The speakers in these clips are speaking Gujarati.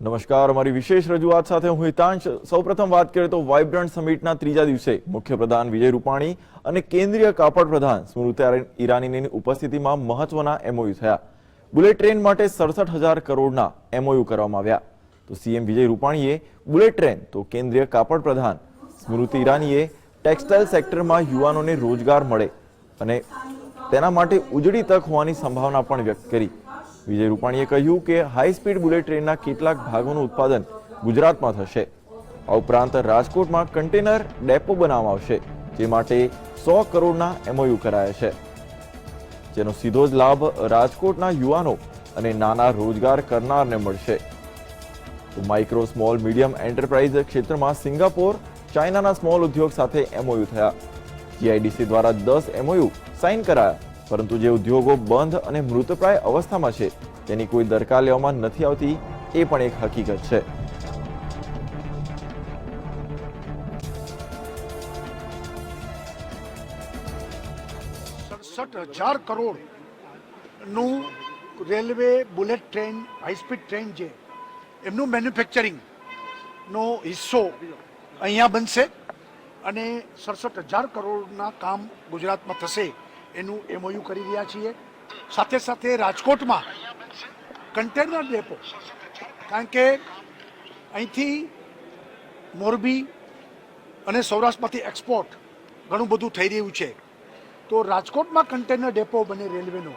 નમસ્કાર, અમારી વિશેષ રજૂઆત સાથે હું હિતાંશ. સૌપ્રથમ વાત કરીએ તો વાઇબ્રન્ટ સમિટના ત્રીજા દિવસે મુખ્યપ્રધાન વિજય રૂપાણી અને કેન્દ્રીય કાપડ પ્રધાન સ્મૃતિ ઈરાનીની ઉપસ્થિતિમાં મહત્વના એમઓયુ થયા. બુલેટ ટ્રેન માટે સડસઠ હજાર કરોડના એમઓયુ કરવામાં આવ્યા. તો સીએમ વિજય રૂપાણીએ બુલેટ ટ્રેન, તો કેન્દ્રીય કાપડ પ્રધાન સ્મૃતિ ઈરાનીએ ટેક્સટાઇલ સેક્ટરમાં યુવાનોને રોજગાર મળે અને તેના માટે ઉજળી તક હોવાની સંભાવના પણ વ્યક્ત કરી. વિજય રૂપાણીએ કહ્યું કે હાઈ સ્પીડ બુલેટ ટ્રેનના કેટલાક ભાગોનું ઉત્પાદન ગુજરાતમાં થશે. આ ઉપરાંત રાજકોટમાં કન્ટેનર ડેપો બનાવવામાં આવશે, જે માટે સો કરોડના એમઓયુ કરાયા છે. જેનો સીધો જ લાભ રાજકોટના યુવાનો અને નાના રોજગાર કરનારને મળશે. તો માઇક્રો સ્મોલ મીડિયમ એન્ટરપ્રાઇઝ ક્ષેત્રમાં સિંગાપોર, ચાઇનાના સ્મોલ ઉદ્યોગ સાથે એમઓયુ થયા. જીઆઈડીસી દ્વારા દસ એમઓયુ સાઇન કરાયા. પરંતુ જે ઉદ્યોગો બંધ અને મૃતપ્રાય અવસ્થામાં છે, તેની કોઈ દરકાર લેવામાં નથી આવતી, એ પણ એક હકીકત છે. સડસઠ હજાર કરોડનું railway bullet train, high speed train છે એમનું મેન્યુફેક્ચરિંગનો હિસ્સો અહીંયા બનશે અને સડસઠ હજાર કરોડના કામ ગુજરાતમાં થશે. એનું એમઓયુ કરી રહ્યા છીએ. સાથે સાથે રાજકોટમાં કન્ટેનર ડેપો કારણ કે અહીંથી મોરબી અને સૌરાષ્ટ્રમાંથી એક્સપોર્ટ ઘણું બધું થઈ રહ્યું છે. તો રાજકોટમાં કન્ટેનર ડેપો બને રેલવેનો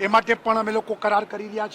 એ માટે પણ અમે લોકો કરાર કરી રહ્યા છીએ.